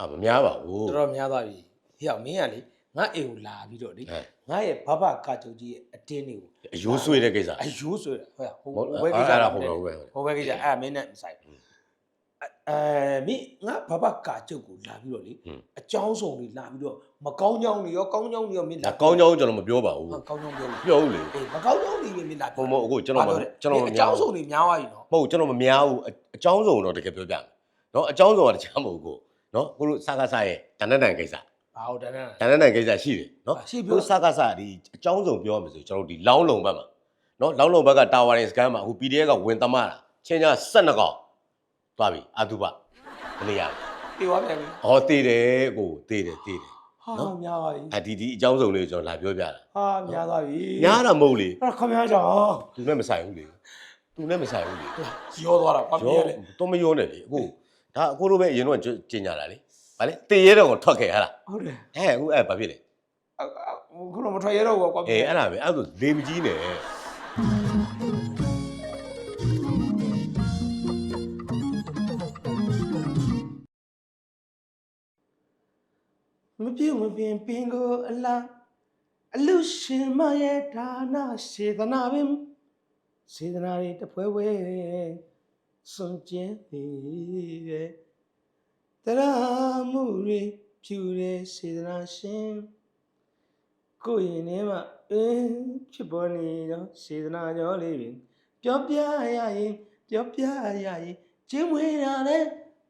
အာမများပါဘူးတော်တော်များသွားပြီဟေ့အောင်မင်းကလေငါအိမ်ကိုလာပြီးတော့လေဟဲ့ငါရဲ့ဘဘကာချုပ်ကြီးရဲ့အတင်းတွေကိုအယိုးဆွေးတဲ့ကိစ္စအယိုးဆိုရဟုတ်ဟိုဟုတ်ဘယ်ကိစ္စအဲ့ဒါလဲဟုတ်ပါဘူးပဲဟိုဘယ်ကိစ္စအဲ့ဒါမင်းနဲ့မဆိုင်ဘူးအဲအဲမင်းငါဘဘကာချုပ်ကိုလာပြီးတော့လေဟွန်းအကြောင်းစုံတွေလာပြီးတော့မကောင်းကြောင်းတွေရောကောင်းကြောင်းတွေရောမင်းဒါကောင်းကြောင်းကျွန်တော်မပြောပါဘူးဟုတ်ကောင်းကြောင်းပြောလို့ပြောဦးလေအေးမကောင်းကြောင်းတွေပဲမင်းလာဟုတ်မဟုတ်အခုကျွန်တော်မဘာပြောလဲကျွန်တော်မအများကြောင်းဘူးစုံတွေများသွားပြီနော်မဟုတ်ကျွန်တော်မများဘူးအအကြောင်းစုံတော့တကယ်ပြောပြမယ်နော်အကြောင်းစုံကတခြားမဟုတ်ဘူးကို နော်ကိုတို့စကားစားရဲ့တန်တဲ့တန်ကိစ္စဘာဟုတ်တယ်နဲ့တန်တဲ့တန်ကိစ္စရှိတယ်နော်ရှိပြောကိုစကားစားဒီအကြောင်းစုံပြောရမယ်ဆိုကျွန်တော်တို့ဒီလောင်းလုံဘက်မှာနော်လောင်းလုံဘက်ကတာဝါရင်စကန်မှာအခု PDF ကဝင်သမတာချင်းချင်း12កောက်သွားပြီအတုပမနေရဘူးပြေသွားပြန်ပြီဟောတည်တယ်ကိုတည်တယ်တည်တယ်ဟာနော်များသွားပြီအဒီဒီအကြောင်းစုံလေးကိုကျွန်တော်လာပြောပြတာဟာများသွားပြီညားတာမဟုတ်လေအဲ့ခမရကြောင်သူနဲ့မဆိုင်ဘူးလေသူနဲ့မဆိုင်ဘူးလေရောသွားတာဘာဖြစ်ရောလဲတော့မရောနဲ့လေအခု ဒါအခုလိုပဲအရင်တော့ကျင်ညာလာလေဗာလေတည်ရဲတော့ကိုထွက်ခဲ့ဟာလားဟုတ်တယ်ဟဲ့အခုအဲ့ဘာဖြစ်လဲခုတော့မထွက်ရတော့ဘူးကွာအေးအဲ့ဒါပဲအဲ့ဒါဆိုလေမကြီးနဲ့မပြုတ်မပြင်းပင်ကိုအလားအလူရှင်မရဲ့ဒါနာစေတနာပင်စေတနာတွေတပွဲပွဲ စွန့်ကျင်သည်တဲ့တရားမှုတွေဖြူတဲ့စေတနာရှင်ကိုယ်ရင်ထဲမှာအင်းဖြစ်ပေါ်နေတော့စေတနာကြောလေးပင်ပြောပြရရင်ပြောပြရရင်ကျင်းဝေးတာလဲ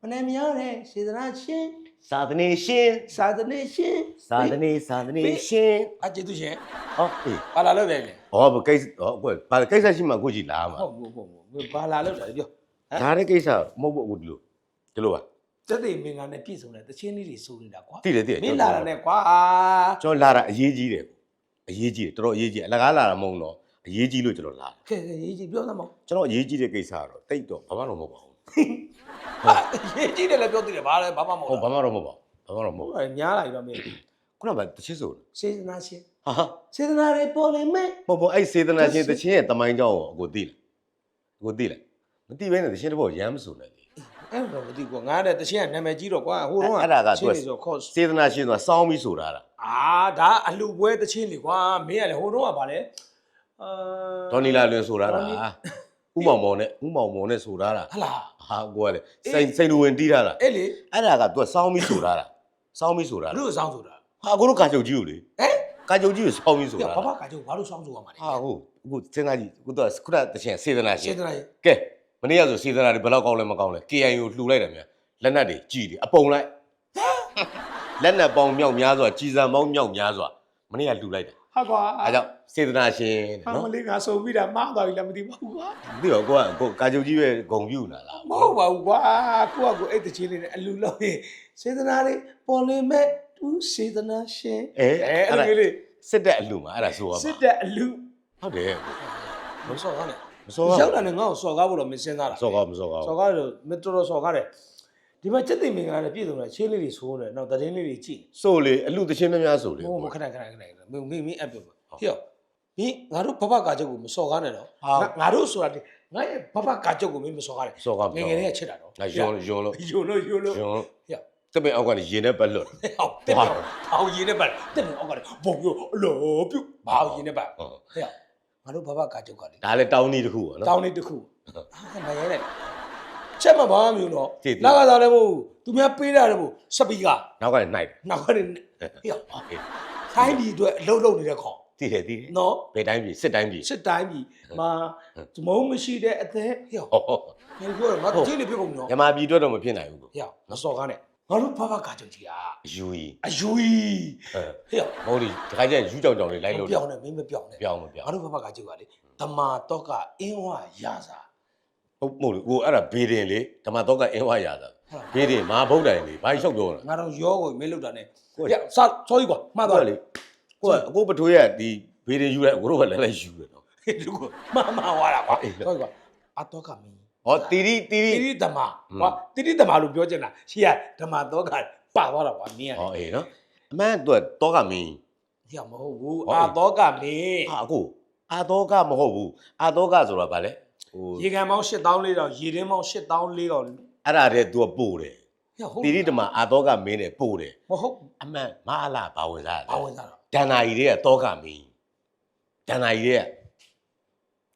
မနေမြောက်တဲ့စေတနာရှင်သာသနေရှင်စာသနေရှင်သာသနေသာသနေရှင်အကျေသူရှင်ဟောအေးဘာလာလို့လဲလဲဟောဘကိစ္စဟောကိုဘာကိစ္စရှိမှကိုကြည်လာမှာဟုတ်ဟုတ်ဟုတ်ဟုတ်ဘာလာလို့လဲပြော ဒါတဲ့ကိစ္စမဟုတ်ဘူးအခုဒီလိုဒီလိုပါတက်တဲ့မင်္ဂလာနဲ့ပြည့်စုံတဲ့တချင်းလေးတွေစိုးနေတာကွာတိတယ်တိတယ်မင်းလာတာနဲ့ကွာကျွန်တော်လာတာအရေးကြီးတယ်အရေးကြီးတယ်တော်တော်အရေးကြီးတယ်အလကားလာတာမဟုတ်တော့အရေးကြီးလို့ကျွန်တော်လာတာခဲခဲရေးကြီးပြောသမောကျွန်တော်အရေးကြီးတဲ့ကိစ္စကတော့တိတ်တော့ဘာမှတော့မဟုတ်ပါဘူးဟာရေးကြီးတယ်လည်းပြောသေးတယ်ဘာလဲဘာမှမဟုဟုတ်တ်ဘာမှတော့မဟုတ်ပါဘူးဘာမှတော့မဟုတ်ဟုဘူးတ်ညားလာပြီတော့မင်းခုနကတချစ်ဆိုစေတနာရှင်ဟာဟာစေတနာတွေပေါ်လေမဲ့မဟုတ်ဘူးအဲ့စေတနာရှင်တချင်းရဲ့တမိုင်းကြောင်းကိုအကိုသိလားအကိုသိလား မသိဘဲနဲ့တချင်းတစ်ပုတ်ရမ်းမဆိုနဲ့လေအဲ့တော့မသိကွာငါတဲ့တချင်းကနာမည်ကြီးတော့ကွာဟိုတော့အဲ့ဒါကသူကချင်းနေဆိုခေါ်စေတနာရှင်ဆိုတာစောင်းပြီးဆိုတာလားအာဒါအလှပွဲတချင်းလေကွာမင်းကလည်းဟိုတော့ကဘာလဲအာဒေါ်နီလာလွင်ဆိုတာလားဒေါ်နီဥမောင်မောင်နဲ့ဥမောင်မောင်နဲ့ဆိုတာလားဟလာဟာကိုကလေစိန်စိန်လူဝင်တီးထားတာအဲ့လေအဲ့ဒါကသူကစောင်းပြီးဆိုတာလားစောင်းပြီးဆိုတာဘလားလို့စောင်းဆိုတာဟာကိုတို့ကာချုပ်ကြီးကိုလေဟမ်ကာချုပ်ကြီးကိုစောင်းပြီးဆိုပြတာဘာလားဘာကကြောဘာလို့စောင်းဆိုရမှာလဲဟာဟုတ်အခုစဉ်းစားကြည့်အခုတော့ခုနတချင်းစေတနာရှစေင်တနာရှင်ကဲ မနေ့ကဆိုစေတနာတွေဘယ်လောက်ကောင်းလဲမကောင်းလဲ KIA ကိုလှူလိုက်တယ်မြန်လက်နက်တွေကြီးတယ်အပုံလိုက်လက်နက်ပေါင်းမြောက်များစွာကြီးစံပေါင်းမြောက်များစွာမနေ့ကလှူလိုက်တယ်ဟာကွာအဲကြောင့်စေတနာရှင်ဟာတဲ့မနော်လေးကဆိုပြီးတာမှားသွားပြီလားမသိပါဘူးကွာပြီးတော့ကိုကကိုကာချုပ်ကြီးပဲဂုံပြူလာလားမဟုတ်ပါဘူးကွာကိုကကိုအဲ့တချင်းလေးနဲ့အလူလုံးရင်စေတနာလေးပေါ်လေမဲ့သူစေတနာရှင်အဲအဲအဲ့အဲ့ဒါလိုလေးစစ်တဲ့အလှူမှာအဲ့ဒါဆိုရပါစစ်တဲ့အလူဟုတ်တယ်မစော်ကားနဲ့မ စောကားရောက်လာနဲ့ငါ့ကိုစော်ကားဖို့တော့မစင်သားတာစောကားမစောကားစော်ကားလို့မတော်တော်စော်ကားတယ်ဒီမှာစက်သိမင်္ဂလာနဲ့ပြည့်စုံတဲ့ချင်းလေးတွေဆိုးတယ်နောက်သတင်းလေးတွေကြည့်ဆိုလေအလှူတချင်းများများဆိုလေမဟုတ်မခဏခဏခဏခဏမင်းမင်းမင်းအပ်ပြောပါဟေ့မင်းငါတို့ဘဘကာချုပ်ကိုမစော်ကားနဲ့တော့ငါတို့ဆိုတာငါရဲ့ဘဘကာချုပ်ကိုမင်းမစော်ကားနဲ့စောကားငယ်ငယ်လေးကချစ်တာတော့ငါယွန်းယွန်းလို့ယုံလို့ယုံလို့ယွန်းလို့ဟေ့တပင်အောက်ကနေရေနဲ့ပတ်လွတ်ဟောတက်ပြောအောင်ရင်းနဲ့ပတ်တက်နေအောင်ကလည်းဘုံပြောအလိုပြုဘာအောင်ရင်းနဲ့ပတ်ဟုတ်ဟဲ့ ငါတို့ဘဘကာချုပ်ကလေဒါလည်းတောင်းနေတစ်ခုပေါ့နော်တောင်းလေးတစ်ခုအာမရဲနဲ့ချက်မဘာမျိုးတော့ကြည့်တယ်လာကစားလည်းမဟုတ်ဘူးသူများပေးတာလည်းမဟုတ်စပီကနောက်ကနေနိုင်တယ်နောက်ကနေဟေ့ဟေးဆိုင်းပြီးအတွက်အလုံးလုံးနေတဲ့ခေါင်တည်တယ်တည်တယ်နော်ဘယ်တိုင်းပြီစစ်တိုင်းပြီစစ်တိုင်းပြီးမာဇမုံမရှိတဲ့အသက်ဟေ့ဟောဟောငါပြောတယ်ငါချင်းနေပြကုန်ပြီနော်ညမာပြည်အတွက်တော့မဖြစ်နိုင်ဘူးကိုဟေ့မစော်ကားနဲ့ ငါတို့ဘဘကာချုပ်ကြီးอ่ะအယူကြီးအယူကြီးအဲဟေ့မဟုတ်ဒီတခါကျရင်ယူကြောင်ကြောင်လေးလိုက်လို့ပြောင်းနေမင်းမပြောင်းနဲ့ပြောင်းမပြောင်းငါတို့ဘဘကကြည့်ပါလေတမာတော့ကအင်းဝရစာဟုတ်မဟုတ်လေကိုအဲ့ဒါဘေးတင်လေဓမ္မတော့ကအင်းဝါရတာဘေးတင်မာဗုဒ္ဓရင်လေဘာကြီးလျှောက်ပြောလဲငါတော့ရောကိုမင်းလောက်တာနဲ့ကိုယ်ပြစ sorry ကွာမှားသွားလေလေကိုကအကိုပထွေးရဒီဘေးတင်ယူလိုက်ကိုတို့ကလည်းလည်းယူတယ်နော်ဒီကိုမှားမှားသွားတာကွာအေး sorry ကွာအတော့ကမင်း ဟောတီရီတီရီတိရိဓမ္မကွာတိရိဓမ္မလို့ပြောချင်တာရှေ့ကဓမ္မတော့ကပါသွားတာကွာမင်းကဟောအေးနော်အမှန်တော့တော့ကမင်းဟေ့မဟုတ်ဘူးဟောအတော့ကမင်းဟာအကိုအာတော့ကမဟုတ်ဘူးအာတော့ကဆိုတာဗာလဲဟိုရေကန်ပေါင်း8400ရေတင်းပေါင်း8400အဲ့ဒါတည်း तू ပို့တယ်ဟဲ့ဟုတ်တိရိတမအာတော့ကမင်းနဲ့ပို့တယ်မဟုတ်အမှန်မအလားဘာဝင်စားဘာလဲဝင်စားတော့ဒန္နာကြီးတွေကတောကမင်းဒန္နာကြီးတွေက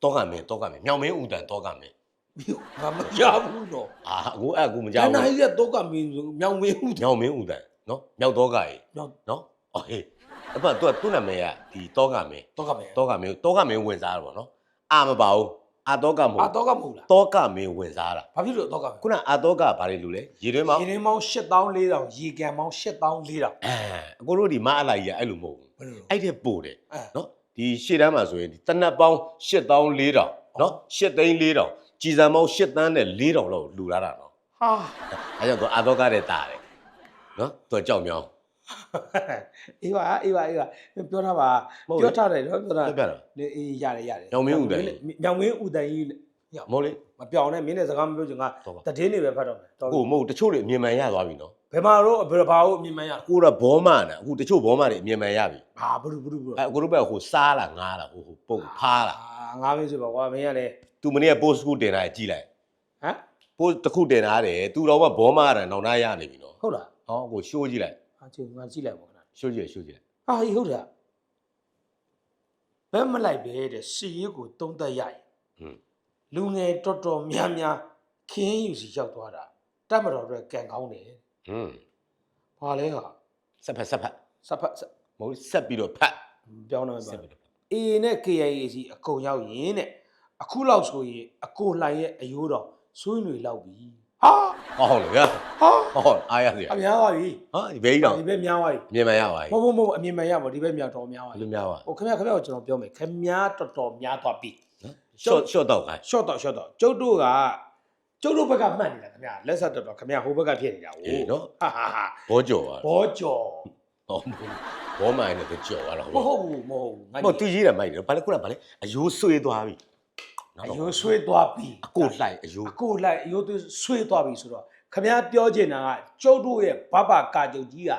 တောကမင်းတောကမင်းမြောင်မင်းဥတန်တောကမင်း မြို့ငါမရဘူးတော့အာအခုအဲ့အခုမကြောဒါက်နိုင်ဘူးရတော့ကမင်းဆိုမြောင်မင်းဦးမြောင်မင်းဥတန်နော်မြောက်တောကကြီးမြောင်နော်အော်ဟေးအဲ့ပါသူကသူ့နာမည်ကဒီတောကမင်းတော့ကမင်းတောကမင်းတောကမင်းဝင်စားတာပေါ့နော်အာမပါဘူးအာတောကမဟုတ်အာတော့ကမဟုတ်လားတောကမင်းဝင်စားတာဘာဖြစ်လို့တော့ကမင်းခုနအာတောကဘာတွေလူလဲရေတွင်းမောင်းရေရင်းမောင်း8400ရေကန်မောင်း8400အဲအကိုတို့ဒီမအလာကြီးကအဲ့လိုမဟုတ်ဘူးဘယ်လိုလဲအဲ့တဲ့ပို့တယ်အဲနော်ဒီရှေ့တန်းမှာဆိုရင်ဒီတနတ်ပေါင်း8400နော်8သိန်း4000 ကြည်စံပေါင်း8တန်းနဲ့4000လောက်လူလာတာနော်ဟာအဲကြောင့်သူအာတော့ကတဲ့တာတယ်နော်သူကကြောက်မြောင်း အေးပါအေးပါအေးပါပြောထားပါမဟုတ်ပြောထားတယ်နော်ပြောထားပြပြတော့နေအေးရတယ်ရတယ်ညောင်မင်းဦးတန်ကြီး ညောင်မင်းဦးတန်ကြီးလေမဟုတ်လေမပြောင်းနဲ့မင်းနဲ့စကားမပြောချင်ကတော့ပါတည်င်းနေပဲဖတ်တော့မယ်တော်ပြီကိုမဟုတ်တချို့တွေအမြင်မှန်ရသွားပြီနော်ဘယ်မှာတော့ဘယ်ဘာကိုအမြင်မှန်ရကိုကဘောမနာအခုတချို့ဘောမတွေအမြင်မှန်ရပြီဟာဘုရုဘုရုဘုရုအဲကိုတို့ဘက်ဟိုစားလာငားလာဟိုဟိုပုတ်ဖားလာအာငါမင်းဆိုပါကွာမင်းကလည်း သူမနေ့က post ခုတင်တာကြည့်လိုက်ဟမ် post တစ်ခုတင်တာတယ်သူတော့ကဘောမရတယ်နောက်သားရနေပြီနော်ဟုတ်လားဟောကိုရှိုးကြည့်လိုက်ဟာချင်ငါကြည့်လိုက်ပါခဏရှိုးကြည့်ရှိုးကြည့်လိုက်ဟာဟေးဟုတ်တယ်ဘယ်မလိုက်ပဲတဲ့စီရီကိုတုံးသက်ရရင်ဟွန်းလူငယ်တော်တော်များများခင်းယူစီရောက်သွားတာတက်မတော်တော့ကန်ကောင်းတယ်ဟွန်းဘာလဲဟာဆက်ဖက်ဆက်ဖက်စဖတ်စမဟုတ်ဆက်ပြီးတော့ဖတ်ပြောင်းတော့ဆက်ပါပြီးတော့ဖတ်အေနဲ့ KIA စီအကုန်ရောက်ရင်တဲ့ အခုလောက်ဆိုရင်အကိုလှိုင်ရဲ့အယိုးတော်ဆွေးနွေလောက်ပြီဟာဟောဟုတ်လေဗျာဟာဟောအားရစရာအများပါပြီဟာဒီဘေးကြီးတော့ဒီဘက်များပါပြီမြင်မှန်ရပါမပြီဟုတ်မဟုတ်မဟုတ်အမြင်မှန်ရပါဒီဘက်များတော်များပါပြီလူများပါဟိုခင်ဗျာခင်ဗျာကိုကျွန်တော်ပြောမယ်ခင်ဗျာတော်တော်များသွားပြီနော် short short တော့ခိုင်းရှော့တော့ရှော့တော့ကျုပ်တို့ကကျုပ်တို့ဘက်ကမှတ်နေတာခင်ဗျာလက်ဆက်တော်တော်ခင်ဗျာဟိုဘက်ကဖြစ်နေတာအေးနော်ဟာဟာဟာဘောကြော်ပါဘောကျော်ဟောဘောမိုင်းနဲ့ကြော်သွားတော့မဟုတ်ဘူးမဟုတ်ဘူးငါမဟုတ်သူကြီးတယ်မိုက်တယ်ဘာလဲခုနကဘာလဲအယိုးဆွေးသွားပြီ အယိုးဆွေးသွားပြီအကိုလှိုက်အယိုးအကိုလိုက်အယိုးသွေးဆွေးသွားပြီဆိုတော့ခင်ဗျာပြောချင်တာကကျုပ်တို့ရဲ့ဘဘကာကျုပ်ကြီးက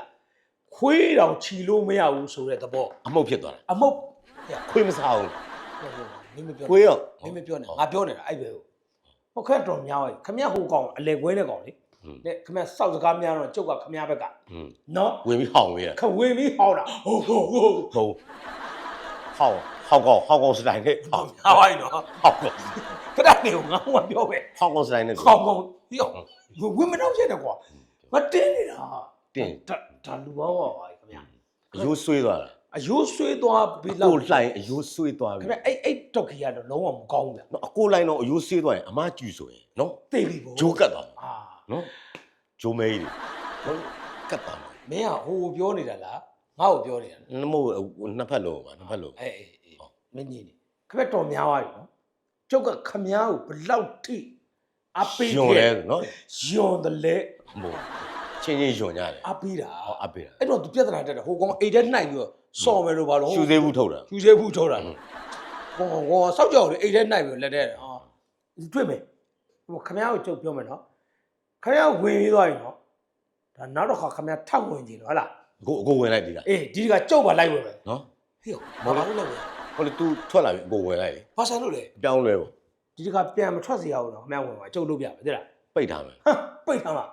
ခွေးတောင်ခြီလို့မရဘူးဆိုတဲ့သဘောအမှုတ်ဖြစ်သွားတာအမုတ်ဟဲ့ခွေးမစားဘူးမင်းမပြောခွေးရောမင်းမပြောနဲ့ငါပြောနေတာအဲ့ပဲဟုတ်ခက်တော်များပါခင်ဗျာဟိုကောင်အလဲကွဲတဲ့ကောင်လေဟွန်းနဲ့ခင်ဗျာစောက်စကားများတော့ကျုပ်ကခင်ဗျာဘက်ကဟွန်းနော်ဝင်ပြီးဟောင်းဝေးရခဝင်ပြီးဟောင်းတာဟုတ်ဟုတ်ဟုတ်ဟုတ်ဟောင်း ဟောင်းကောင်ဟောင်းကောင်စတိုင်းနဲ့ဟောင်းဟာဝိုင်းနော်ဟောင်းကောင်ခဏနေငါဟိုကပြောပဲဟောင်းကောင်စတိုင်းနဲ့ခေါင်းကောင်ရောဝင်မတော့ချက်တယ်ကွာမတင်းနေတာတင်းဒါဒါလူပေါင်းပါပါခင်ဗျာအယိုးဆွေးသွားတာအယိုးဆွေးသွားပြီးအလောက်ကိုလှိုင်အယိုးဆွေးသွားပြီခင်ဗျာအဲ့အဲ့တော့ခီကတော့လုံးဝမကောင်းဘူးဗျာနော်အကိုလှိုင်တော့အယိုးဆွေးသွားရင်အမကျူဆိုရင်နော်သိပြီပေါ့ဂျိုးကတ်သွားမှာအာနော်ဂျိုးမဲကြီးနော်ကတ်သွားမှာမင်းကဟိုပြောနေတာလားငါ့ကိုပြောနေတာလားနမို့နှစ်ဖက်လုံးပါနှစ်ဖက်လုံးအေးအေးအေး မင်းကြီးနေခက်တော်များသွားပြီနော်ကျုပ်ကခမားကိုဘလောက်ထိအပေးညွန်လဲခဲ့နော်ညွန်တယ်လေဟိုချင်းချင်းညွန်ကြတယ်အပေးတာဟောအပေးတာအဲ့တော့သူပြဿနာတက်တာဟိုကောင်အိတ်ထဲနှိုက်ပြီးတော့စော်မယ်လို့ဘာလို့ရှူသေးဘူးထုတ်တာရှူသေးဘူးထောက်တာဟောဟောစောက်ကြောက်လေအိတ်ထဲနှိုက်ပြီးတော့လက်ထဲဟောဒီတွေ့မယ်ဟိုခမားကိုကျုပ်ပြောမယ်နော်ခမားဝင်ပြီးသွားပြီနော်ဒါနောက်တော့ခါခမားထပ်ဝင်ကြည့်တော့ဟုတ်လားအခုအခုဝင်လိုက်ပြီလားအေးဒီကကျုပ်ပါလိုက်ဝင်မယ်နော်ဟေ့ဘာလို့လဲဝင် ဟိုလေ तू ထွက်လာပြီအကိုဝင်လိုက်လေဘာဆိုင်လို့လဲအပြောင်းလဲပေါ့ဒီကပြန်မထွက်စီရအောင်တော့ခမ ्या ဝင်ပါကျုပ်လုပ်ပြမယ်သိလားပိတ်ထားမယ်ဟမ်ပိတ်ထားမှာ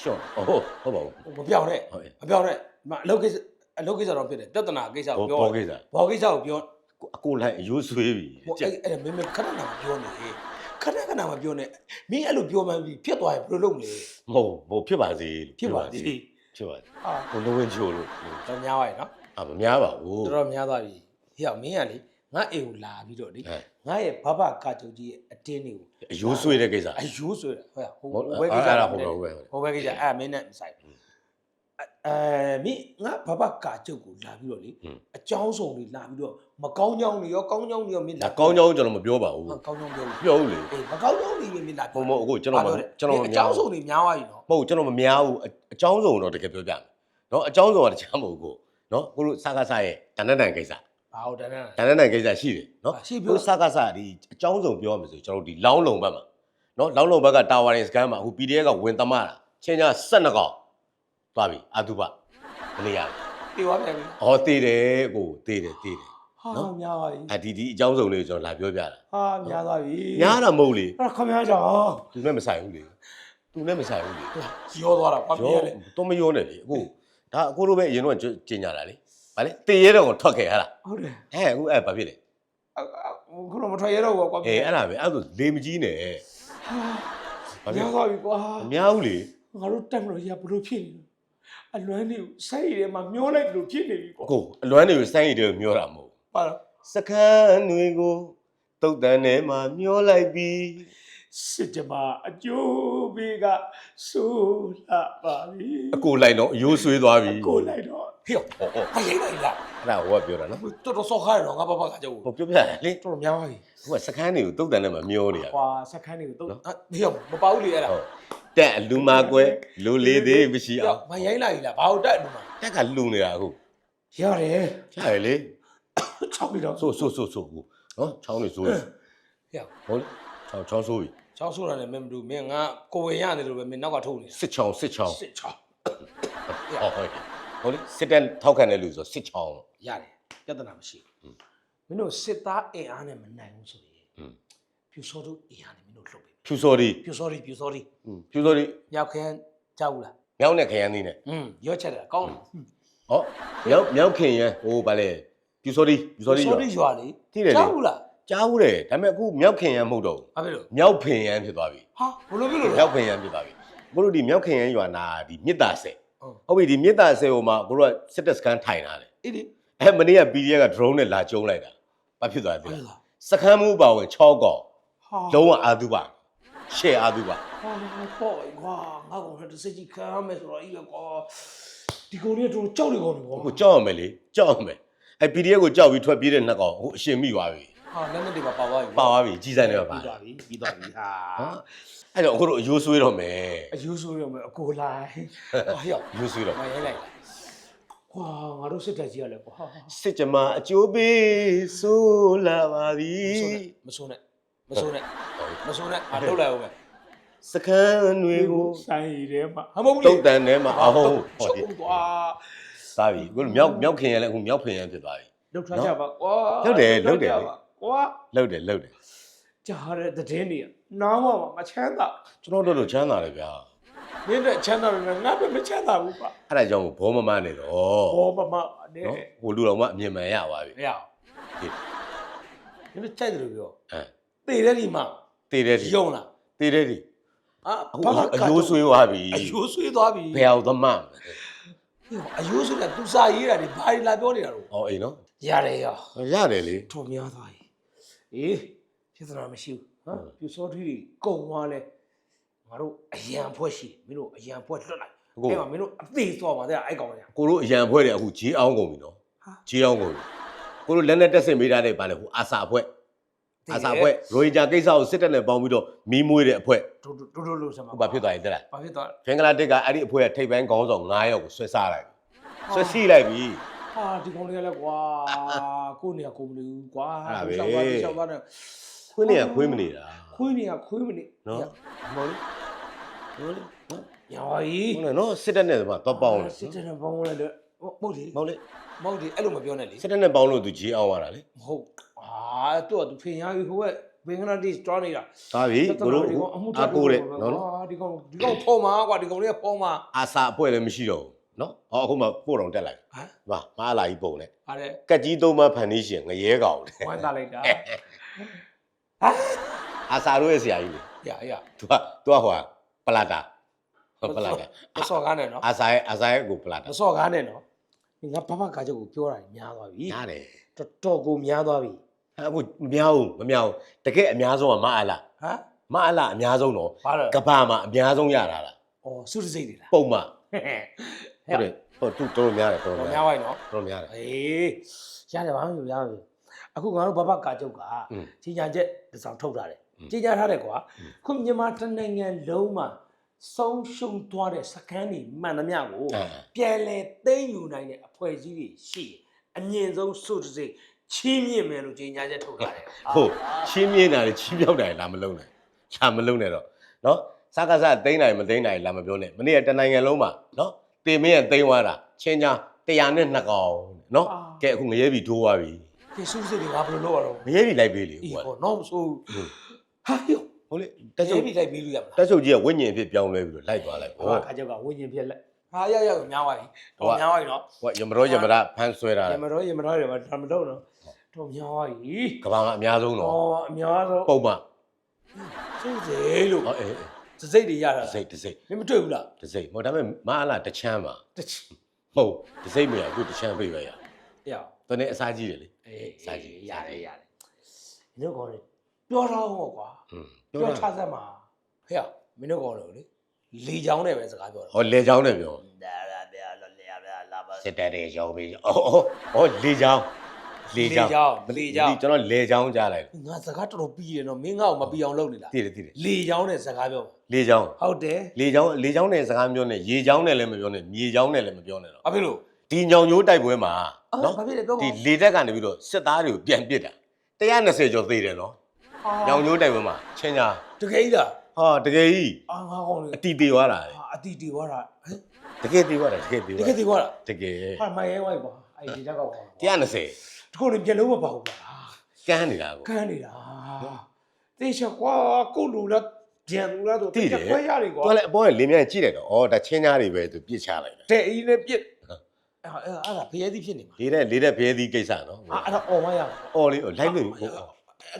ရှော့ဟုတ်ဟုတ်ပါဘူး မပြောင်းနဲ့ဟုတ်ရဲ့ မပြောင်းနဲ့မအလုပ်ကိစ္စအလုပ်ကိစ္စတော့ဖြစ်တယ်ပြဿနာကိစ္စကိုပြောဘောကိစ္စဘောကိစ္စကိုပြောအကိုလိုက်အယိုးဆွေးပြီဟိုအဲ့အဲ့ဒါမင်းမခဏနာမပြောနေခဏခဏမပြောနဲ့မင်းအဲ့လိုပြောမှန်းပြီးဖြစ်သွားရင်ဘယ်လိုလုပ်မလဲမဟုတ်ဟိုဖြစ်ပါစေဖြစ်ပါသေးဖြစ်ပါစေဟာဟိုလုံးဝချိုလို့တော့များပါရဲ့နော်အာမများပါဘူးတော်တော်များသွားပြီ ဟေ့အောင်မင်းကလေငါအိမ်ကိုလာပြီးတော့လေဟဲ့ငါရဲ့ဘဘကာချုပ်ကြီးရဲ့အတင်းတွေကိုအယိုးဆွေးတဲ့ကိစ္စအယိုးဆိုရဟုတ်ရဟိုဟုတ်ဘယ်ကိစ္စအဲ့ဒါလဲဟုတ်တော့ဟုတ်ပဲဟိုဘယ်ကိစ္စအဲ့မင်းနဲ့မဆိုင်ဘူးအဲမင်းငါဘဘကာချုပ်ကိုလာပြီးတော့လေအကြောင်းစုံတွေလာပြီးတော့မကောင်းကြောင်းတွေရောကောင်းကြောင်းတွေရောမင်းဒါလာကောင်းကြောင်းကျွန်တော်မပြောပါဘူးကောင်းကြောင်းပြောလို့ပြောဦးလေအေးမကောင်းကြောင်းတွေမင်းလာမဟုတ်မဟုတ်အခုကျွန်တော်မကျွန်တော်မအများကြောင်းဘူးစုံတွေများသွားပြီနော်မဟုတ်ကျွန်တော်မများဘူးအအကြောင်းစုံတော့တကယ်ပြောပြမယ်နော်အကြောင်းစုံကတခြားမဟုတ်ဘူးနော်ကိုတို့စကားဆရဲ့တန်တန်တန်ကိစ္စ ဘာဟုတ်တယ်နဲ့တန်တန်တန်ကိစ္စရှိတယ်နော်ရှိပြောကိုစကားဆဒီအကြောင်းစုံပြောရမယ်ဆိုကျွန်တော်တို့ဒီလောင်းလုံဘက်မှာနော်လောင်းလုံဘက်ကတာဝါရင်စကန်မှာအခု PDF ကဝင်သမတာချင်းချင်း12កောင်သွားပြီအတုပမနေရဘူးပြေသွားပြန်ပြီ။အော်တည်တယ်ကိုတည်တယ်တည်တယ်ဟာနော်များသွားပြီ။အဒီဒီအကြောင်းစုံလေးကိုကျွန်တော်လာပြောပြတာဟာများသွားပြီ။ညားတာမဟုတ်လေအဲ့ခမရကြောင်။သူနဲ့မဆိုင်ဘူးလေတသူနဲ့မဆိုင်ဘူးလေရောသွားတာဘာဖြစ်ရောရလဲတော့မရောနဲ့လေအခုဒါအခုလိုပဲအရင်တော့ကျင်ညာတာလေ ဗာလေတေရဲတော့ကိုထွက်ခဲ့ဟလားဟုတ်တယ်ဟဲ့အခုအဲ့ဘာဖြစ်လဲခုတော့မထွက်ရတော့ဘူးကွာအေးအဲ့ဒါပဲအဲ့ဒါဆိုလေမကြီးနဲ့ဘာဖြစ်သွားပြီကွာအများဘူးလေငါတို့တက်မလို့ရဘလို့ဖြစ်နေလဲအလွမ်းနေစိုက်ရည်မှာမျောလိုက်လို့ဖြစ်နေပြီကွာကိုအလွမ်းတွေကိုစိုင်းရည်တွေကိုမျောတာမဟုတ်ပါတော့စခန်းတွေကိုတုတ်တန်ထဲမှာမျောလိုက်ပြီးစစ်ကြမှာအကျိုးပေးကဆိုးလာပါပြီအကိုလိုက်တော့အယိုးဆွေးသွားပြီကိုလိုက်တော့ ဟေ့ဟောဟောမရိုက်လိုက်လားအဲ့ဒါဟိုကပြောတာနော်တော်တော်ဆော့ခါရတော့ငါဘာဘာကကြောက်ဟိုပြောပြတယ်လေတော်တော်များပါပြီဟိုကစခန်းတွေကိုတုတ်တန်ထဲမှာမျောနေရကွာစက်ခန်းတွေကိုတော့ဟေ့မပါဘူးလေအဲ့ဒါဟုတ်တက်အလူမာကွဲလူလေးသေးမရှိအောင်မရိုက်လိုက်လားဘာလို့တက်လို့မှာတက်ကလူနေတာအခုရတယ်ကြားရလေချောက်ပြီးတော့ဆိုးဆိုးဆိုးဆိုးကူနော်ချောင်းနေဆိုးရဟေ့ဟုတ်လေချောင်းချောင်းဆိုးပြီချောက်ဆိုတာလည်းမင်းမတူမင်းငါကိုဝင်ရတယ်လို့ပဲမင်းနောက်ကထုတ်နေတာစစ်ချောင်းစစ်ချောင်းစစ်ချောက်ဟုတ်ဟုတ် ဟုတ်လေစစ်တပ်ထောက်ခံတဲ့လူဆိုစစ်ချောင်းရတယ်ပြဿနာမရှိဘူးမင်းတို့စစ်သားအင်အားနဲ့မနိုင်ဘူးဆိုရင်ဖြူစောတို့အင်အားနဲ့မင်းတို့လှုပ်ပေးဖြူစော်ဒီဖြူစော်ဒီဖြူစော်ဒီဖြူစော်ဒီမြောက်ခမ်းကြောက်လားမြောက်နဲ့ခရမ်းသီးနဲ့อืมရော့ချက်တာကောင်းတယ်ဟောမြောက်မြောက်ခင်ရဟိုဗာလေဖြူစော်ဒီဖြူစော်ဒီဖြူစော်ဒီရွာလေတိတယ်လေကြောက်လားကြားဦးတယ်ဒါပေမဲ့အခုမြောက်ခင်ရန်မဟုတ်တော့ဘူးဘာဖြစ်လို့မြောက်ဖင်ရန်ဖြစ်သွားပြီဟာဘလို့ဖြစ်လို့မြောက်ဖင်ရန်ဖြစ်သွားပြီဘို့တို့ဒီမြောက်ခင်ရန်ရွာနာဒီမြစ်တာဆက် ဟုတ်ဟုတ်ပြီဒီမြစ်တာဆယ်ဟိုမှာကိုတို့ကစစ်တပ်စကန်ထိုင်လာတယ်အေးလေအဲမနေ့က PDF က drone နဲ့လာကျုံးလိုက်တာဘာဖြစ်သွားလဲဘာသိလဲလားလားစခန်းမှုပါဝင်6កောက်ဟာလုံးဝအာသူပါရှေ့အာသူပါဟာပေါ့ကွာငါကောင်လည်းတစ်စက်ကြီးခံရမယ်ဆိုတော့အေးလေကွာဒီကောင်လေးတို့ကြောက်နေကောင်နေကွာဟိုကြောက်ရမယ်လေကြောက်ရမယ်အဲ PDF ကိုကြောက်ပြီးထွက်ပြေးတဲ့နှစ်ကောင်ဟိုအရှင်မိသွားပြီဟာလက်နဲ့တွေပါပါသွားပြီပါသွားပြီကြီးဆိုင်တွေပါပါပြီးသွားပြီပြီးသွားပြီဟာ အဲ့တော့အခုတို့အယိုးဆွေးတော့မယ်အယူဆိုးရမယ်အကိုလိုက်ဟာဟေ့အယိုးဆွေးတော့မရိုက်လိုက်လားကွာငါတို့စစ်တပ်ကြီးရလဲကွာဟာစစ်ကြမအကျိုးပေးဆိုလာပါပြီမဆိုးနဲ့မဆိုးနဲ့မဆိုးနဲ့ငါထုတ်လိုက်အောင်မယ်စခန်းတွေကိုဆိုင်ရဲမှာဟာမဟုတ်ဘူးတုတ်တန်ထဲမှာအဟုတ်ဟောချုပ်ဒီကွာသားပြီကိုမြောက်မြောက်ခင်ရလဲအခုမြောက်ဖင်ရဖြစ်သွားပြီလောက်ထားကြပါကွာလုပ်တယ်လုပ်တယ်ကွာလှုပ်တယ် လှုပ်တယ် ကြားတဲ့သတင်းတွေနားမှာမချမ်းသာကျွန်တော်တို့တို့ချမ်းသာတယ်ဗျာမင်းတို့ချမ်းသာတယ်ငါပဲမချမ်းသာဘူးကွာအဲ့ဒါကြောင့်ဘောမမနဲ့တော့ဘောမမနဲ့နော်ဟိုလူတော်မှအမြင်မှန်ရပါပြီမရဘူးမင်းတို့ကြိုက်တယ်လို့ပြောအဲသေတဲ့ဒီမှာတည်တယ်ဒီယုံလားတည်တယ်ဒီအာအခုအယိုးဆွေးသွားပြီအယိုးဆွေးသွားပြီဘယ်အောင်သမမအယိုးဆွေးကသူစာရေးတာဒီဘာတွေလာပြောနေတာတော့ဟောအေးနော်ရတယ်ရောရတယ်လေထုံများသွားပြီအေး ပြဿနာမရှိဘူးဟမ်ပြူစောထီးတွေကုံသွားလဲငါတို့အရန်ဖွဲ့ရှိမင်းတို့အရန်ဖွဲ့လွတ်လိုက်အဲ့မှာမင်းတို့အသေးသွားပါတဲ့အဲ့ကောင်လေးကိုတို့အရန်ဖွဲ့တယ်အခုဂျေးအောင်ကုန်ပြီနော်ဟာဂျေးအောင်ကုန်ပြီကိုတို့လက်နဲ့တက်ဆင်မိတာတဲ့ဗာလေဟိုအာစာအဖွဲ့အာစာအဖွဲ့ရိုဟင်ဂျာကိစ္စကိုစစ်တပ်နဲ့ပေါင်းပြီးတော့မီးမွေးတဲ့အဖွဲ့ဒုဒုဒုဒုလို့ဆက်မှာဟိုဘာဖြစ်သွားရင်တက်လားဘာဖြစ်သွားဘင်္ဂလားဒေ့ရှ်ကအဲ့ဒီအဖွဲ့ကထိပ်ပိုင်းခေါင်းဆောင်9ယောက်ကိုဆွဲစားလိုက်ပြီဆွဲစီးလိုက်ပြီဟာဒီကောင်လေးကလည်းကွာကိုနေရကိုမနေဘူးကွာအဲ့ဒါပဲရှောက်သွားတယ် ခွင်းနေကခွင်းမနေတာခွေးနေရခွေးမနေနော်မော်လေးဟုတ်လေနော်ညာကြီးဟုတ်လေနော်စစ်တပ်နဲ့တော့တော့ပေါင်းတယ်စစ်တဲ့ပေါင်းလိုက်တယ်မဟုတ်လေမဟုတ်လေမဟုတ်လေအဲ့လိုမပြောနဲ့လေစစ်တပ်နဲ့ပေါင်းလို့သူဂျေးအောင်ရတာလေမဟုတ်အာသူ့ကသူဖင်ရပြီးဟိုကဘင်္ဂလားဒေ့ရှ်တွားနေတာဒါပြီကိုတို့အာကိုတဲ့နော်ဟာဒီကောင်ဒီကောင်ဖုံးမှာကွာဒီကောင်လေးကဖုံးမှာအာစာအဖွဲ့လည်းမရှိတော့ဘူးနော်ဟောအခုမှပို့တော်တက်လိုက်ဟမ်ဟာမအားလာကြီးပုံနဲ့ဟာတဲ့ကက်ကြီးသုံးမဖန်နီးရှင်ငရဲကောင်လေဝမ်းသာလိုက်တာ ဟာအာစာတို့ရဲ့ဆရာကြီးလေရရသူကသူကဟိုကပလာတာဟုတ်ပလာတာမစော်ကားနဲ့နော်အာစာရဲ့အာစာရဲ့ကိုပလာတာမစော်ကားနဲ့နော်ငါဘဘကားချုပ်ကိုပြောတာများသွားပြီရတယ်တော်တော်ကိုများသွားပြီအခုမများဘူးမများဘူးတကယ်အများဆုံးကမအားလာဟမ်မအားလာအများဆုံးတော့ဘာလဲကဘာမှာအများဆုံးရတာလားဩစုစစိတ်တွေလားပုံမှဟဲ့ဟုတ်တယ်ဟုတ်သူတော်တော်များတယ်တော်တော်တော်များများပါ့နော်တော်တော်များတယ်အေးရတယ်ဘာမှမပြောရဘူး အခုငါတို့ဘဘကာချုပ်ကကြီးညာချက်တစ်စောင်ထုတ်ထားတယ်ကြီးညာထားတယ်ကွာခုမြန်မာတနိုင်ငံလုံးမှာဆုံးရှုံးသွားတဲ့စကန်တွေမှန်သမျှကိုပြန်လဲသိမ်းယူနိုင်တဲ့အဖွဲ့အစည်းတွေရှိအမြင့်ဆုံးစုတစိချင်းမြင့်မယ်လို့ကြီးညာချက်ထုတ်ထားတယ်ဟုတ်ချင်းမြင့်တာလေချင်းပြောက်တာလေလာမလုံးနဲ့ချာမလုံးနဲ့တော့နော်စကားစသိမ်းနိုင်မသိမ်းနိုင်လာမပြောနဲ့မနေ့ကတနိုင်ငံလုံးမှာနော်တင်မင်းကသိမ်းသွားတာချင်းချာ102ကောင်နော်ကဲအခုငရဲပြီဒိုးသွားပြီ ဒီစုတစိတ်တွေငါဘယ်လိုလုပ်ရတော့ငရဲပြီလိုက်ပေးလေအေးဟိုကဟောတော့မဆိုဟုတ်ဟာယောဟုတ်လေတက်ချုပ်ပြီးလိုက်ပြီးလို့ရမလားတက်ချုပ်ကြီးကဝိညာဉ်ဖြစ်ပြောင်းလဲပြီးတော့လိုက်သွားလိုက်ဘာဟောခါကြောက်ကဝိညာဉ်ဖြစ်လက်ဟာရရများသွားပြီတော့များသွားပြီနော်ဟောယမရောယမရဖမ်းဆွဲတာရမတော်ရမတော်တယ်ဘာမတော့နော်တော့များသွားပြီကဘာကအများဆုံးတော့ဩအများဆုံးပုံမှန်စိတ်စေလို့ဟောအေးစိတ်တွေရတာတစိတ်တစိတ်မင်းမတွေ့ဘူးလားတစိတ်ဟောဒါပေမဲ့မအားလားတချမ်းပါတချဟုတ်တစိတ်မရအခုတချမ်းပြိပဲရရသူနဲ့အစားကြီးတယ်လေ အေးစားကြည့်ရတယ်ရတယ်မင်းတို့ကောင်လေပြောတော့ဟောကွာဟွန်းပြောပြောချတာစမ်းပါဟဲ့မင်းတို့ကောင်လို့လေလေချောင်းနဲ့ပဲစကားပြောတာဟောလေချောင်းနဲ့ပြောဒါရဗျာလောလေရဗျာလာပါစစ်တပ်တွေရောင်းပြီးအော်အော်ဟောလေချောင်းလေချောင်းလေချောင်းကျွန်တော်လေချောင်းကြားလိုက်ငါစကားတော်တော်ပြီးရနော်မင်းငါ့ကိုမပြီးအောင်လုပ်နေလားတည်တယ်တည်တယ်လေချောင်းနဲ့စကားပြောပါလေချောင်းဟုတ်တယ်လေချောင်းလေချောင်းနဲ့စကားပြောနေရေချောင်းနဲ့လည်းမပြောနဲ့မြေချောင်းနဲ့လည်းမပြောနဲ့တော့ဘာဖြစ်လို့ ဒီညောင်ညိုးတိုက်ပွဲမှာအော်နော်ဘာဖြစ်လဲပြောပါဒီလေတက်ကနေပြီးတော့စစ်သားတွေကိုပြန်ပစ်တာ120ကျော်သေးတယ်နော်ညောင်ညိုးတိုက်ပွဲမှာချင်းညာတကယ်ကြီးလားဟာတကယ်ကြီးအာငါကောင်လေအတီသေးသွားတာလေဟာအတီတီသွားတာဟမ်တကယ်သေးသွားတာတကယ်သေးတသွားကယ်တီသွားတာတကယ်ဟာမိုင်းရဲဝိုက်ပါအဲ့ဒီတက်ကောက်ပါ120ဒီကိုလေပြက်လုံးမပါဘူးလားကန်းနေတာကိုကန်းနေတာတေချာကွာကိုလူလားကြံလူလားတော့တိတယ်ခွဲရတယ်ကွာသူကလည်းအပေါ်ကလင်းမြန်ကြည့်လိုက်တော့ဩဒါချင်းညာတွေပဲသူပြစ်ချလိုက်တယ်တဲ့အင်းနဲ့ပြစ် အဲ့အဲ့အဲ့ဒါဖျဲသီးဖြစ်နေမှာလေးတဲ့လေးတဲ့ဖဲသီးကိစ္စနော်အာအဲ့ဒါអော်မရဘူးအော်လေးလိုက်လို့ဟုတ်အဲ့ဒါ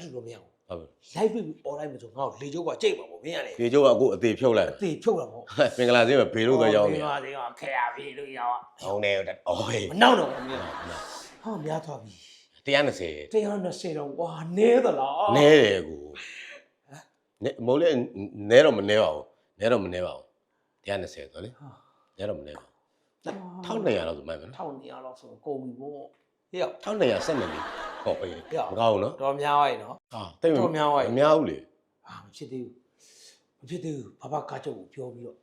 လိုမရဘူးဟုတ်လိုက်ပြီးអော်လိုက်မှဆိုငါ့ကိုလေကျုပ်ကကြိတ်ပါပေါ့မင်းရတယ်ဒီကျိုးကအခုအသေးဖြုတ်လိုက်အသေးဖြုတ်လာပေါ့မင်္ဂလာစင်းမှာဘေလို့တော့ရောက်နေပါသေးကခဲရပြီလို့ရောက်ဟောင်းနေတော့အော်ဟေးမနောက်တော့ဘူးမင်းဟာများသွားပြီ120 120တော့ဝါနဲသလားနဲတယ်ကိုနဲမိုးလေနဲတော့မနဲပါဘူးနဲတော့မနဲပါဘူး120ဆိုလေနဲတော့မနဲပါဘူး 1200လောက်ဆိုမှန်မယ်နော်ထောင်နေရတော့ဆိုကုန်ပြီပေါ့ဟေ့1200ဆက်နေလေဟောအေးမကောင်းဘူးနော်တော့များသွားပြီနော်ဟာတိတ်တော်များသွားပြီမများဘူးလေအာမဖြစ်သေးဘူးမဖြစ်သေးဘူးဘာဘာကားချုပ်ကိုပြောပြီးတော့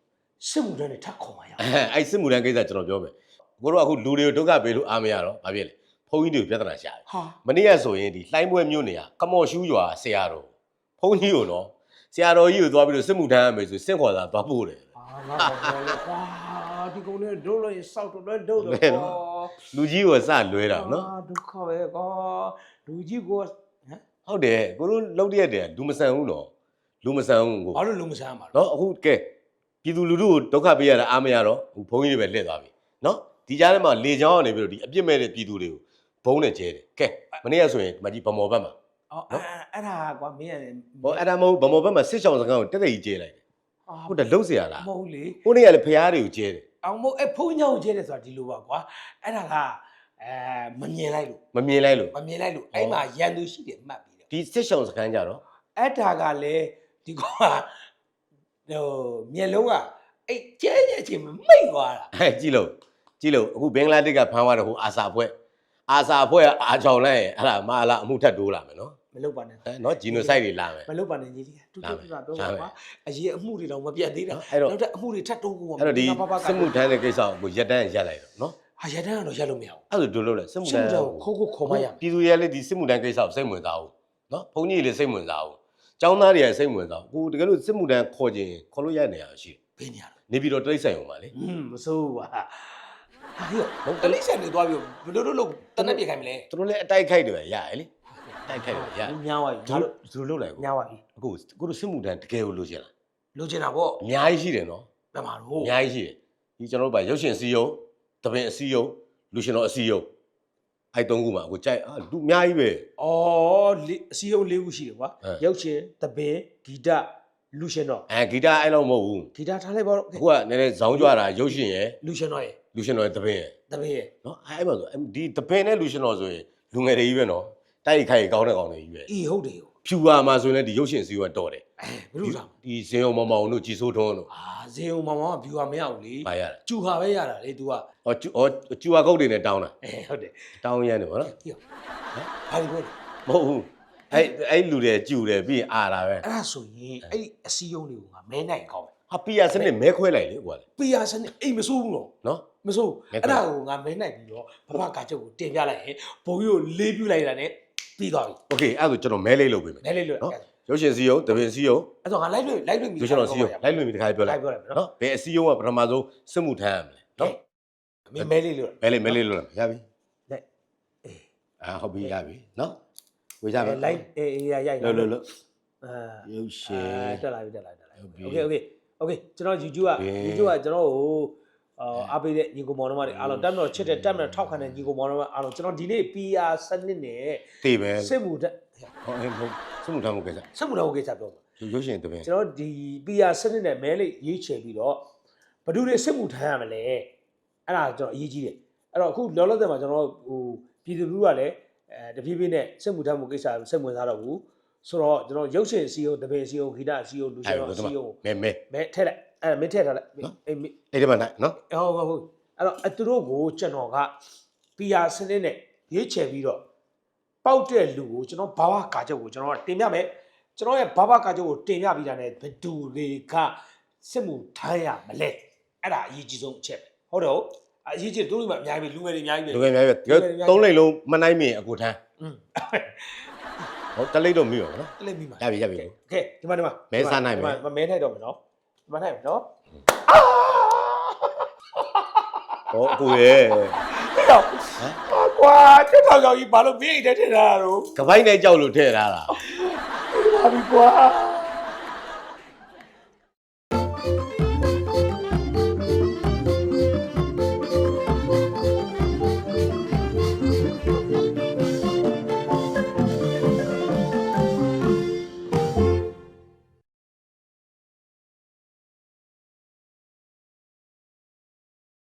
စစ်မှုထမ်းနဲ့ထပ်ခေါ်มาရအဲအဲ့စစ်မှုတန်းကိစ္စကျွန်တော်ပြောမယ်ကိုတို့ကအခုလူတွေကိုဒုက္ခပေးလို့အားမရတော့ဘာဖြစ်လဲဖုန်းကြီးတွေကိုပြဿနာရှာတယ်ဟာမနေ့ကဆိုရင်ဒီလှိုင်းပွဲမျိုးနေရကမော်ရှူးရွာဆရာတော်ဖုန်းကြီးကိုနော်ဆရာတော်ကြီးကိုသွားပြီးတော့စစ်မှုထမ်းရမယ်ဆိုစင့်ခေါ်တာသွားပို့တယ်အာငါကောင်လည်း ကွာဒီကောင်လေးဒုလို့ရင်စောက်တော့လည်းဒုလို့ ဘယ်နော် လူကြီးကိုစလွဲတာနော် အာဒုက္ခပဲကွာလူကြီးကိုဟမ် ဟုတ်တယ်ကိုတို့လှုပ်ရက်တယ်လူမဆန်ဘူးနော်လူမဆန်ဘူးကို ဘာလို့လုံမဆမ်းမှာလဲ နော်အခုကဲပြည်သူလူထုကိုဒုက္ခပေးရတာအားမရတော့ဘုန်းကြီးတွေပဲလှည့်သွားပြီနော်ဒီကြားထဲမှာလေချောင်းကနေပြီးတော့ဒီအပြစ်မဲ့တဲ့ပြည်သူတွေကိုဘုံနဲ့ကျဲတယ်ကဲမနေ့ကဆိုရင်ဒီမကြီးဗမော်ဘက်မှာ အော်အဲ့အဲ့ဒါကွာမင်းရတယ် ဟောအဲ့ဒါမဟုတ်ဗမော်ဘက်မှာစစ်ဆောင်စကားကိုတက်တက်ကြီးကျဲလိုက်တယ်ဟုတ်တယ်လှုပ်เสียရလား မဟုတ်လေ ကိုနေ့ကလည်းဖျားတွေကိုကျဲတယ် အောင်မို့အဲ့ဖုန်းညောင်းကျဲတယ်ဆိုတာဒီလိုပါကွာအဲ့ဒါကအဲမမြင်လိုက်လို့မမြင်လိုက်လို့မမြင်လိုက်လို့အဲ့မှာရန်သူရှိတယ်မှတ်ပြီးတော့ဒီစစ်ဆောင်စကားကြတော့အဲ့ဒါကလည်းဒီကွာဟိုမျက်လုံးကအဲ့ကျဲကျဲချင်းမိတ်သွားတာအဲကြည့်လို့ကြည့်လို့အခုဘင်္ဂလားဒေ့ရှ်ကဖမ်းသွားတဲ့ဟိုအာစာဖွဲ့အာစာဖွဲ့ကအာချောင်လိုက်ရင်အဲ့ဒါမလာအမှုထပ်တိုးလာမယ်နော် မလုပ်ပါနဲ့အဲနော်ဂျီနိုဆိုက်တွေလာမယ်မလုပ်ပါနဲ့ညီလေးတူတူတူပြောပါကွာအရေးအမှုတွေတော့မပြတ်သေးတာအဲ့တော့နောက်တဲ့အမှုတွေထပ်တိုးကုန်ပါအဲ့တော့ဒီစစ်မှုထမ်းတဲ့ကိစ္စကိုရက်တန်းရက်လိုက်တော့နော်ဟာရတဲ့ကတော့ရက်လို့မရဘူးအဲ့ဒါတို့လို့လဲစစ်မှုစစ်ထမ်းမှုတော့ခိုးခိုးခေါ်မရမယ်ပြည်သူရဲလည်းဒီစစ်မှုထမ်းကိစ္စကိုစိတ်ဝင်စားဘူးနော်ဘုန်းကြီးလည်းစိတ်ဝင်စားဘူးចောင်းသားတွေကစိတ်ဝင်စားဘူးကိုတကယ်လို့စစ်မှုထမ်းခေါ်ခြင်းခေါ်လို့ရတဲ့နေရာရှိတယ်ဘေးနေရလို့နေပြီးတော့တိတ်ဆိုင်အောင်ပါလေဟွန်းမစိုးဘူးပါဟာဟိုဘုံတလိဆန်တွေသွားပြီးဘယ်လိုလုပ်လို့တနက်ပြေခိုင်းမလဲသူတို့လည်းအတိုက်ခိုက်တွေရရလေ တိုက်ခိုက်တွေရများသွားပြီသူငါတို့တို့သူတို့လုပ်လိုက်ကိုများသွားပြီအခုကိုတို့စစ်မှုထမ်းတကယ်ကိုလိုချင်လားလိုချင်တာပေါ့အများကြီးရှိတယ်နော်ဘယ်မှာအတော့များကြီးရှိတယ်ဒီကျွန်တော်တို့ဗာရုပ်ရှင်စီယုံတပင်အစီယုံလူရှင်တော်အစီယုံအဲ့သုံးခုမှာအခုကြိုက်အာလူအများကြီးပဲဩလေအစည်းအရုံး၄ခုရှိတယ်ကွာအဲရုပ်ရှင်တပင်ဂီတလူရှင်တော့အဲဂီတအဲ့လောက်မဟုတ်ဘူးဂီတထားလိုက်ပါတော့အခုကနည်းနည်းဇောင်းကြွတာရုပ်ရှင်ရယ်လူရှင်တော့ရဲ့လူရှင်တော်ရဲ့တပင်ရယ်တပင်ရဲ့နော်အဲ့မှာဆိုအဲ့ဒီတပင်နဲ့လူရှင်တော်ဆိုရင်လူငယ်တွေကြီးပဲနော် တိုက်ခိုက်ကောင်းတဲ့ကောင်တွေကြီးပဲအေးဟုတ်တယ်ရောဖြူပါမှာဆိုရင်လည်းဒီရုပ်ရှင်စီယုံကတော့တယ်အဲဘယ်လိုလားဒီဇင်အောင်မောင်မောင်တို့ကြည်စိုးထွန်းတို့အာဇေုံမောင်မောင်က view မရဘူးလေပါရတာကျူဟာပဲရတာလေ तू ကဟောကျူဟောကျူဟာကုတ်တွေနဲ့တောင်းတာအဲဟုတ်တယ်တောင်းရမ်းတယ်ဗောနော်ဟေ့ဘာဒီပြောလဲမဟုတ်ဘူးအဲ့အဲ့လူတွေကျူတယ်ပြီးရင်အာတာပဲအဲ့ဒါဆိုရင်အဲ့ဒီအစည်းအရုံးတွေကိုငါမဲနိုင်ကောင်းတယ်ဟာပီယာစနစ်မဲခွဲလိုက်လေဟိုကလေပီယာစနစ်အိမ်မစိုးဘူးနော်နော်မစိုးဘူးမဲခွဲအဲ့ဒါကိုငါမဲနိုင်ပြီးတော့ဘဘကာချုပ်ကိုတင်ပြလိုက်ရင်ဘုံကြီးကိုလေးပြူလိုက်တာနဲ့ ပြီးသွားပြီ โอเคအဲ့ဒါဆိုကျွန်တော်မဲလေးလုပ်ပေးမယ် နဲလေးလို့ နော်ရုပ်ရှင်စီယုံတပင်စီယုံ အဲ့တော့ငါလိုက်လို့လိုက်လို့မိ ရုပ်ရှင်တော်စီယုံလိုက်လို့မိတခါပြော လို လိုက် က်ပြောလိုက်မယ်နော် နော်ဘယ်အစီယုံကပထမဆုံးစစ်မှုထမ်းရမလဲနော် မင်းမဲလေးလို့ မဲလေးမဲလေးလုပ်လိုက်ရပြီ လိုက်အေး အာဟုတ်ပြီရပြီနော်ဝေကြမယ် လိုက်အေးအေးရိုက် လို့လို့လို့ အဲ ရုပ်ရှင် အဲတက်လာပြီတက်လာပြီတက်လာ ဟုတ်ပြီ ပြီ Okay okay Okay ကျွန်တော် YouTube က ဘင်း YouTube ကကျွန်တော်ကို အာအားပေးတဲ့ညီကိုမောင်နှမတွေအားလုံးတက်မတော်ချစ်တဲ့တက်မတော်ထောက်ခံတဲ့ညီကိုမောင်နှမအားလုံးကျွန်တော်ဒီနေ့ PR စနစ်နဲ့တေးပဲစစ်မှုတက်ဟောအေးဟုတ်စမှုထမ်းမှုကိစ္စစစ်မှုတော်ကိစ္စပြောမှာရုပ်ရှင်တပင်ကျွန်တော်ဒီ PR စနစ်နဲ့မဲလေးရေးချယ်ပြီးတော့ဘယ်သူတွေစစ်မှုထမ်းရမလဲအဲ့ဒါကျွန်တော်အရေးကြီးတယ်အဲ့တော့အခုလောလောဆယ်မှာကျွန်တော်ဟိုပြည်သူလူထုကလည်းအဲတဖြည်းဖြည်းနဲ့စစ်မှုထမ်းမှုကိစ္စစိတ်ဝင်စားတော့ဘူးဆိုတော့ကျွန်တော်ရုပ်ရှင်စီယုံတပင်စီယုံဂီတစီယုံလူရှင်အဲ့တော်ဒါစီယုံမဲမဲမဲထည့်လိုက် အဲ့ဒါမင်းထည့်ထားလိုက် နော် အေးမ အဲ့ဒီမှာနိုင်နော် ဟုတ်ဟုတ်ဟုတ်အဲ့တော့အသူတို့ကိုကျွန်တော်က PR စနစ်နဲ့ရွေးချယ်ပြီးတော့ပေါက်တဲ့လူကိုကျွန်တော်ဘာဝကာချုပ်ကိုကျွန်တော်ကတင်ပြမယ်ကျွန်တော်ရဲ့ဘာဝကာချုပ်ကိုတင်ပြပြီးတာ ਨੇ ဘယ်သူတွေကစစ်မှုထမ်းရမလဲအဲ့ဒါအရေးကြီးဆုံးအချက်ပဲဟုတ်တော့အရေးကြီးတို့လူမှအများကြီးပဲလူငယ်တွေအများကြီးပဲ လူငယ်များပဲသုံးလိမ့်လုံးမနိုင်မင်အကိုထမ်း อืม ဟုတ်တလိမ့်တော့မိရောနော် တလေးမိပါ ရပြီရပြီ โอเคဒီမှာဒီမှာ မဲစားနိုင်မယ် ဒီမှာမဲထိုက်တော့မယ်နော်ဒီ မှာထိုက်မယ်နော်ဟောအကိုရဲ့ဟဲ့တော့ဟာကွာတက်တော့ကြောင်ကြီးဘာလို့မင်းအိတ်ထဲထည့်ထားတာတော့ကပိုက်နဲ့ကြောက်လို့ထည့်ထားတာပါပြီကွာ